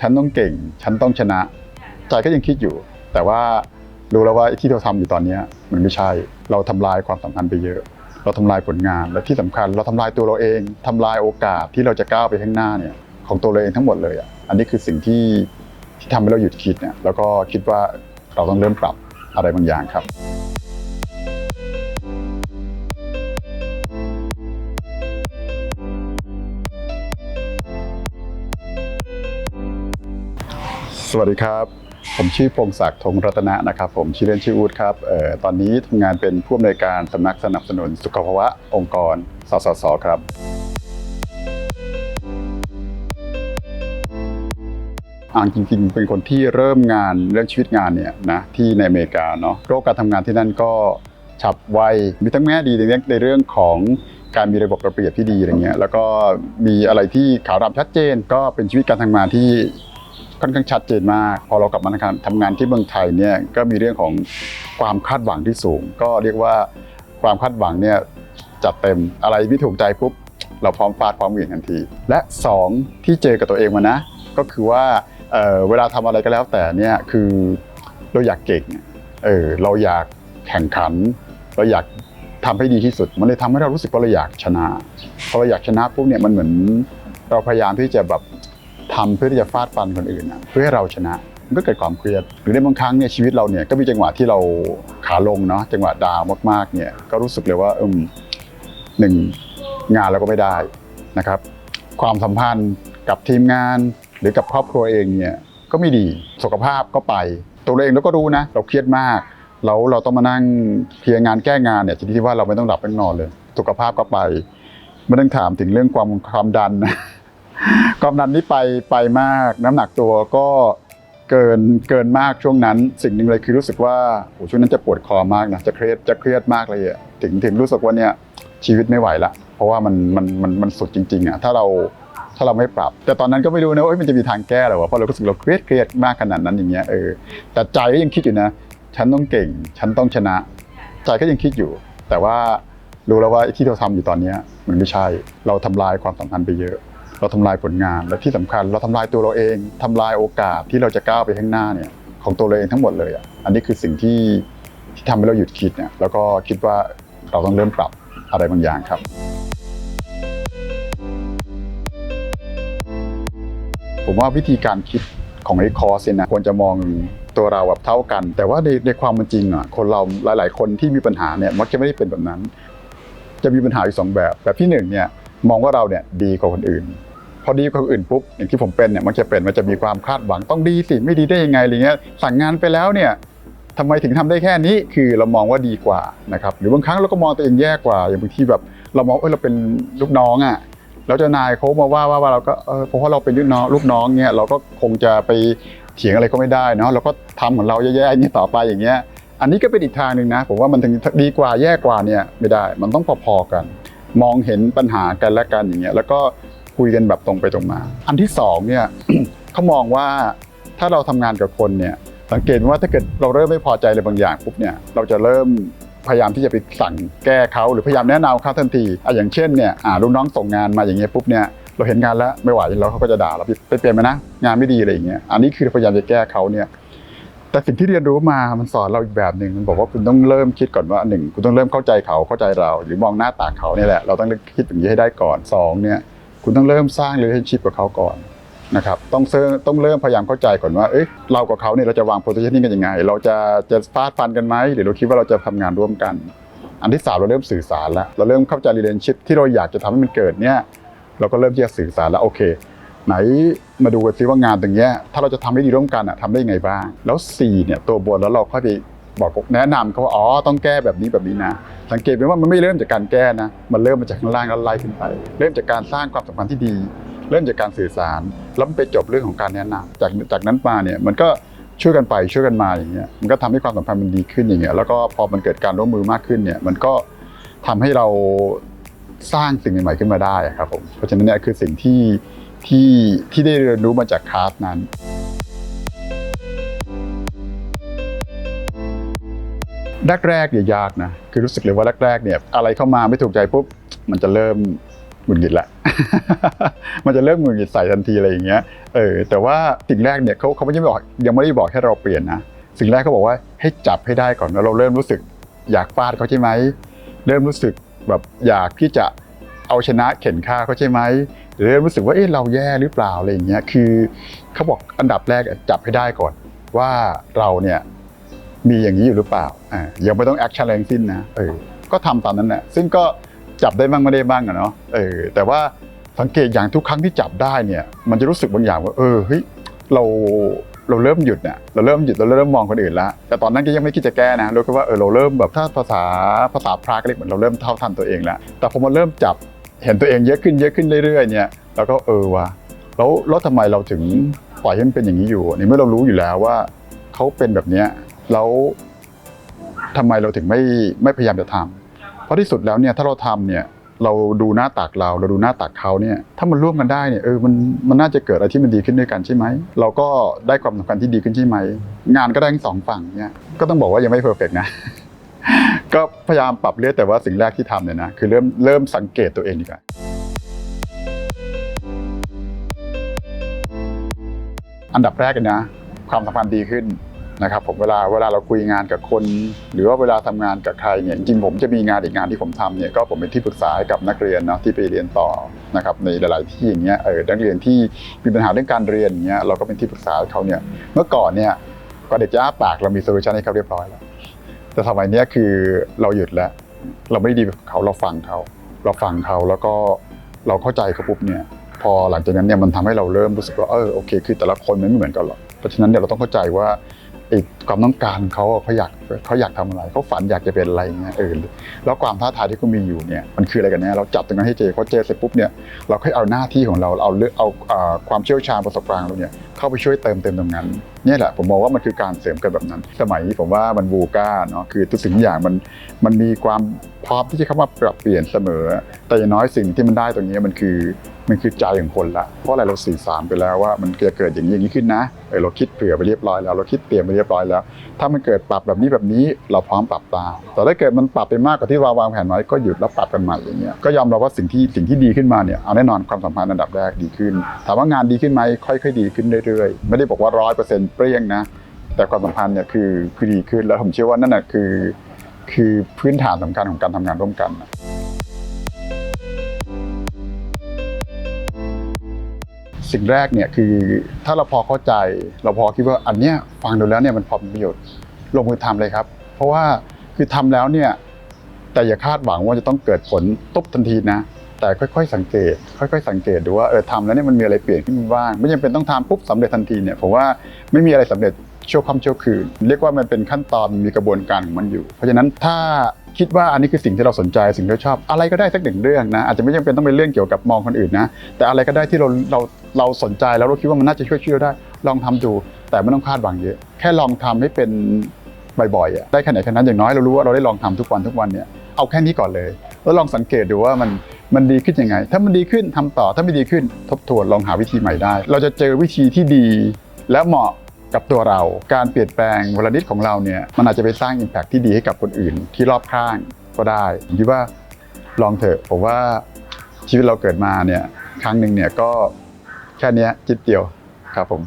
ฉันต้องเก่ง ฉันต้องชนะ ใจก็ยังคิดอยู่ แต่ว่ารู้แล้วว่าไอ้ที่เราทำอยู่ตอนเนี้ยมันไม่ใช่ เราทำลายความสัมพันธ์ไปเยอะ เราทำลายผลงาน และที่สำคัญ เราทำลายตัวเราเองทำลายโอกาสที่เราจะก้าวไปข้างหน้าเนี่ยของตัวเราเองทั้งหมดเลยอะ อันนี้คือสิ่งที่ที่ทำให้เราหยุดคิดเนี่ย แล้วก็คิดว่าเราต้องเริ่มปรับอะไรบางอย่างครับ สวัสดีครับ ผมชื่อพงศักดิ์ธงรัตนะนะครับผมชื่อเล่นชื่ออูดครับออตอนนี้ทำงานเป็นผู้อำนวยการสำนักสนับสนุนสุขภาวะองค์กร สสส ครับอ่างจริงๆ เป็นคนที่เริ่มงานเรื่องชีวิตงานเนี่ยนะที่ในอเมริกาเนาะโรคการทำงานที่นั่นก็ฉับไวมีทั้งแง่ดีในเรื่องในเรื่องของการมีระบบระเบียบที่ดีอะไรเงี้ยแล้วก็มีอะไรที่ขาวดำชัดเจน ก็เป็นชีวิตการทำงานที่ ค่อนข้างชัดเจนมาก พอเรากลับมาทำงานที่เมืองไทยเนี่ยก็มีเรื่องของความคาดหวังที่สูง ก็เรียกว่าความคาดหวังเนี่ยจัดเต็มอะไรไม่ถูกใจปุ๊บเราพร้อมฟาดพร้อมเหวี่ยงทันที และสองที่เจอกับตัวเองมานะ ก็คือว่าเเวลาทำอะไรก็แล้วแต่เนี่ยคือเราอยากเก่งเออเราอยากแข่งขัน เราอยากทำให้ดีที่สุด มันเลยทำให้เรารู้สึกว่าเราอยากชนะพอเราอยากชนะปุ๊บเนี่ยมันเหมือนเราพยายามที่จะแบบ ทำเพื่อที่จะฟาดฟันคนอื่นนะเพื่อให้เราชนะมันก็เกิดความเครียดหรือในบางครั้งเนี่ยชีวิตเราเนี่ยก็มีจังหวะที่เราขาลงเนาะจังหวะดาวมากๆเนี่ยก็รู้สึกเลยว่าเอมหนึ่งงานเราก็ไม่ได้นะครับ ความสัมพันธ์กับทีมงานหรือกับครอบครัวเองเนี่ยก็ไม่ดีสุขภาพก็ไป ตัวเราเองเราก็รู้นะ เราเครียดมากแล้วเราต้องมานั่งเคลียร์งานแก้งานเนี่ยชนิดที่ว่าเราไม่ต้องหลับไม่นอนเลย สุขภาพก็ไปไม่ต้องถามถึงเรื่องความความดันนะ ความดันนี่ไปไปมากน้ำหนักตัวก็เกินเกินมากช่วงนั้น สิ่งหนึ่งเลยคือรู้สึกว่าโอ้ช่วงนั้นจะปวดคอมากนะจะเครียดจะเครียดมากเลยอะถึงถึงรู้สึกว่าเนี่ยชีวิตไม่ไหวละ เพราะว่ามันมันมันมันสุดจริง ๆอะถ้าเราถ้าเราไม่ปรับ แต่ตอนนั้นก็ไม่รู้นะว่าเอ้ยมันจะมีทางแก้หรอวะเพราะเราก็รู้สึกเราเครียดเครียดมากขนาดนั้นอย่างเงี้ยเออแต่ใจก็ยังคิดอยู่นะ ฉันต้องเก่ง ฉันต้องชนะ ใจก็ยังคิดอยู่ แต่ว่ารู้แล้วว่าที่เราทำอยู่ตอนเนี้ยมันไม่ใช่เราทำลายความสัมพันธ์ไปเยอะ เราทำลายผลงานและที่สำคัญ เราทำลายตัวเราเองทำลายโอกาสที่เราจะก้าวไปข้างหน้าเนี่ยของตัวเราเองทั้งหมดเลยอะอันนี้คือสิ่งที่ที่ทำให้เราหยุดคิดเนี่ยแล้วก็คิดว่าเราต้องเริ่มปรับอะไรบางอย่างครับผมว่าวิธีการคิดของไอ้คอร์สเนี่ยนะควรจะมองตัวเราแบบเท่ากัน แต่ว่าในในความเป็นจริงอะคนเราหลาย ๆ คนที่มีปัญหาเนี่ยมักจะไม่ได้เป็นแบบนั้น จะมีปัญหาอยู่สองแบบแบบที่หนึ่งเนี่ยมองว่าเราเนี่ยดีกว่าคนอื่น อดีกว่าคนอื่นปุ๊บอย่างที่ผมเป็นเนี่ยมันจะเป็นมันจะมีความคาดหวังต้องดีสิไม่ดีได้ยังไงอะไรเงี้ยสั่งงานไปแล้วเนี่ยทำไมถึงทำได้แค่นี้คือเรามองว่าดีกว่านะครับหรือบางครั้งเราก็มองตัวเองแย่กว่า อย่างบางทีแบบเรามองเออเราเป็นลูกน้องอะแล้วเจ้านายเขามาว่าว่าเราก็เออเพราะว่าเราเป็นลูกน้องลูกน้องเนี่ยเราก็คงจะไปเถียงอะไรก็ไม่ได้เนาะเราก็ทำของเราแย่ๆอย่างนี้ต่อไปอย่างเงี้ยอันนี้ก็เป็นอีกทางหนึ่งนะผมว่ามันถึงดีกว่าแย่กว่าเนี่ยไม่ได้ มันต้องพอๆกัน มองเห็นปัญหากันและกันอย่างเงี้ยแล้วก็ คุยกันแบบตรงไปตรงมา อันที่สองเนี่ยเขามองว่าถ้าเราทำงานกับคนเนี่ยสังเกตว่าถ้าเกิดเราเริ่มไม่พอใจอะไรบางอย่างปุ๊บเนี่ยเราจะเริ่มพยายามที่จะไปสั่งแก้เขาหรือพยายามแนะนำเขาทันทีอะอย่างเช่นเนี่ยอ่าลูกน้องส่งงานมาอย่างเงี้ยปุ๊บเนี่ยเราเห็นงานแล้วไม่ไหวแล้วเขาก็จะด่าเราไปเปลี่ยนมานะ งานไม่ดีอะไรอย่างเงี้ยอันนี้คือพยายามจะแก้เขาเนี่ยแต่สิ่งที่เรียนรู้มา มันสอนเราอีกแบบหนึ่งมันบอกว่าคุณต้องเริ่มคิดก่อนว่าหนึ่งคุณต้องเริ่มเข้าใจเขาเข้าใจเรา หรือมองหน้าตาเขาเนี่ยแหละเราต้องคิดอย่างนี้ให้ได้ก่อนสองเนี่ย คุณต้องเริ่มสร้าง relationship กับเขาก่อนนะครับต้องเริ่มต้องเริ่มพยายามเข้าใจก่อนว่าเอ้ยเรากับเขาเนี่ยเราจะวาง positioning กันยังไง เราจะจะฟาดฟันกันไหมหรือเราคิดว่าเราจะทำงานร่วมกัน อันที่สามเราเริ่มสื่อสารแล้วเราเริ่มเข้าใจ relationship ที่เราอยากจะทำให้มันเกิดเนี่ยเราก็เริ่มที่จะสื่อสารแล้วโอเค ไหนมาดูกันซิว่างานตรงเนี้ยถ้าเราจะทำให้ดีร่วมกันอะทำได้ยังไงบ้าง แล้ว C เนี่ยตัวบนแล้วเราค่อยไป บอกแนะนำเขาว่าอ๋อต้องแก้แบบนี้แบบนี้นะสังเกตไหมว่ามันไม่เริ่มจากการแก้นะมันเริ่มมาจากข้างล่างแล้วไล่ขึ้นไป เริ่มจากการสร้างความสัมพันธ์ที่ดี เริ่มจากการสื่อสารแล้วมันไปจบเรื่องของการแนะนำจากจากนั้นมาเนี่ยมันก็ช่วยกันไปช่วยกันมาอย่างเงี้ยมันก็ทำให้ความสัมพันธ์มันดีขึ้นอย่างเงี้ยแล้วก็พอมันเกิดการร่วมมือมากขึ้นเนี่ยมันก็ทำให้เราสร้างสิ่งใหม่ๆขึ้นมาได้ครับผมเพราะฉะนั้นเนี่ยคือสิ่งที่ที่ที่ได้เรียนรู้มาจากคลาสนั้น แรกๆเนี่ยยากนะ คือรู้สึกเลยว่าแรกๆเนี่ยอะไรเข้ามาไม่ถูกใจปุ๊บมันจะเริ่มหงุดหงิดละ มันจะเริ่มหงุดหงิดใส่ทันทีอะไรอย่างเงี้ย เออ แต่ว่าสิ่งแรกเนี่ยเขาเขาไม่ได้บอกยังไม่ได้บอกให้เราเปลี่ยนนะ สิ่งแรกเขาบอกว่าให้จับให้ได้ก่อนแล้วเราเริ่มรู้สึกอยากฟาดเขาใช่ไหม เริ่มรู้สึกแบบอยากที่จะเอาชนะเข็นฆ่าเขาใช่ไหมหรือเริ่มรู้สึกว่าเอ๊ะเราแย่หรือเปล่าอะไรอย่างเงี้ย คือเขาบอกอันดับแรกจับให้ได้ก่อน ว่าเราเนี่ย มีอย่างนี้อยู่หรือเปล่าอ่ายังไม่ต้องแอคชั่นแรงสิ้นนะเออก็ทำตามนั้นแหละซึ่งก็จับได้บ้างไม่ได้บ้างอะเนาะเออแต่ว่าสังเกตอย่างทุกครั้งที่จับได้เนี่ย มันจะรู้สึกบางอย่างว่า เออเฮ้ยเราเราเริ่มหยุดเนี่ยเราเริ่มหยุดเราเริ่มมองคนอื่นล้วแต่ตอนนั้นก็ยังไม่คิดจะแก้นะรู้แค่ว่าเออเราเริ่มแบบถ้าภาษาภาษาพรากเรียกเหมือนเราเริ่มเท่าทันตัวเองแล้วแต่พอมาเริ่มจับเห็นตัวเองเยอะขึ้นเยอะขึ้นเรื่อยๆเนี่ยเราก็เออว่ะแล้วแล้วทำไมเราถึงปล่อยให้มันเป็นอย่างนี้อยู่ในเมื่อเรารู้อยู่แล้วว่าเขาเป็นแบบเนี้ย แล้วทำไมเราถึงไม่ไม่พยายามจะทำเพราะที่สุดแล้วเนี่ยถ้าเราทำเนี่ยเราดูหน้าตักเราเราดูหน้าตักเขาเนี่ยถ้ามันร่วมกันได้เนี่ยเออมันมันน่าจะเกิดอะไรที่มันดีขึ้นด้วยกันใช่ไหมเราก็ได้ความสัมพันธ์ที่ดีขึ้นใช่ไหมงานก็ได้ทั้งสองฝั่งเนี่ยก็ต้องบอกว่ายังไม่เพอร์เฟกนะก็พยายามปรับเรื่อยแต่ว่าสิ่งแรกที่ทำเนี่ยนะคือเริ่มเริ่มสังเกตตัวเองดีกว่าอันดับแรกเลยนะ ความสัมพันธ์ดีขึ้น นะครับผมเวลาเวลาเราคุยงานกับคน หรือว่าเวลาทำงานกับใครเนี่ยจริงผมจะมีงานอีกงานที่ผมทำเนี่ยก็ผมเป็นที่ปรึกษาให้กับนักเรียนเนาะที่ไปเรียนต่อนะครับในหลาย ๆ ที่อย่างเงี้ยเออนักเรียนที่มีปัญหาเรื่องการเรียนอย่างเงี้ยเราก็เป็นที่ปรึกษาเขาเนี่ยเมื่อก่อนเนี่ยก็เด็กจะอ้าปากเรามีโซลูชันให้เขาเรียบร้อยแล้วแต่สมัยนี้คือเราหยุดแล้ว เราไม่ดีกับเขาเราฟังเขา เราฟังเขาแล้วก็เราเข้าใจเขาปุ๊บเนี่ยพอหลังจากนั้นเนี่ยมันทำให้เราเริ่มรู้สึกว่าเออโอเคคือแต่ละคนมันไม่เหมือนกันหรอกเพราะฉะนั้นเนี่ยเราต้องเข้าใจว่า ความต้องการเขาเขาอยากเขาอยากทำอะไรเขาฝันอยากจะเป็นอะไรเงี้ยเออแล้วความท้าทายที่เขามีอยู่เนี่ยมันคืออะไรกันแน่เราจับตรงนั้นให้เจพอเจอเสร็จปุ๊บเนี่ยเราค่อยเอาหน้าที่ของเราเอาเลือกเอาความเชี่ยวชาญประสบการณ์เราเนี่ยเข้าไปช่วยเติมเต็มตรงนั้นนี่แหละผมมองว่ามันคือการเสริมกันแบบนั้น สมัยนี้ผมว่ามันบูก้าเนาะคือทุกสิ่งอย่างมันมันมีความพร้อมที่จะเข้ามาปรับเปลี่ยนเสมอ แต่อย่างน้อยสิ่งที่มันได้ตรงนี้มันคือมันคือใจของคนละเพราะอะไรเราสื่อสารไปแล้วว่ามันจะเกิดอย่างนี้อย่างนี้ขึ้นนะ เออเราคิดเผื่อไปเรียบร้อยแล้ว เราคิดเตรียมไปเรียบร้อยแล้ว ถ้ามันเกิดปรับแบบนี้แบบนี้เราพร้อมปรับตามแต่ถ้าเกิดมันปรับไปมากกว่าที่เราวางแผนไว้ก็หยุดแล้วปรับกันใหม่อย่างเงี้ยก็ยอมรับว่าสิ่งที่สิ่งที่ดีขึ้นมาเนี่ยเอาแน่นอนความสัมพันธ์อันดับแรกดีขึ้น ถามว่างานดีขึ้นไหมค่อยๆดีขึ้นเรื่อยๆ ไม่ได้บอกว่าร้อยเปอร์เซ็นต์เปรี้ยงนะแต่ความสัมพันธ์เนี่ยคือคือดีขึ้นแล้วผมเชื่อว่านั่นแหะคือ คือพื้นฐานสำคัญของการทำงานร่วมกันนะ สิ่งแรกเนี่ยคือถ้าเราพอเข้าใจ เราพอคิดว่าอันเนี้ยฟังดูแล้วเนี่ยมันพอมีประโยชน์ลงมือทำเลยครับ เพราะว่าคือทำแล้วเนี่ยแต่อย่าคาดหวังว่าจะต้องเกิดผลตุ๊บทันทีนะ แต่ค่อยๆ สังเกต ค่อยๆ สังเกตดูว่าเออทำแล้วเนี่ยมันมีอะไรเปลี่ยนขึ้นบ้าง ไม่จำเป็นต้องทำปุ๊บสำเร็จทันทีเนี่ยผมว่าไม่มีอะไรสำเร็จ ชั่วค่ำชั่วคืน เรียกว่ามันเป็นขั้นตอนมีกระบวนการของมันอยู่ เพราะฉะนั้นถ้าคิดว่าอันนี้คือสิ่งที่เราสนใจสิ่งที่เราชอบ อะไรก็ได้สักหนึ่งเรื่องนะอาจจะไม่จำเป็นต้องเป็นเรื่องเกี่ยวกับมองคนอื่นนะแต่อะไรก็ได้ที่เราเราเราสนใจแล้วเราคิดว่ามันน่าจะช่วยช่วยเราได้ ลองทำดู แต่ไม่ต้องคาดหวังเยอะ แค่ลองทำให้เป็นบ่อยๆอะได้แค่ไหนแค่นั้นอย่างน้อยเรารู้ว่าเราได้ลองทำทุกวันทุกวันเนี่ยเอาแค่นี้ก่อนเลยแล้วลองสังเกตดูว่ามันมันดีขึ้นยังไง ถ้ามันดีขึ้นทำต่อถ้าไม่ดีขึ้นทบทวนลองหาวิธีใหม่ได้ เราจะเจอวิธีที่ดีและเหมาะ กับตัวเรา การเปลี่ยนแปลงวลนิดของเราเนี่ยมันอาจจะไปสร้าง Impact ที่ดีให้กับคนอื่นที่รอบข้างก็ได้ผมคิดว่าลองเถอะผมว่าชีวิตเราเกิดมาเนี่ยครั้งหนึ่งเนี่ยก็แค่นี้จิตเดียวครับผม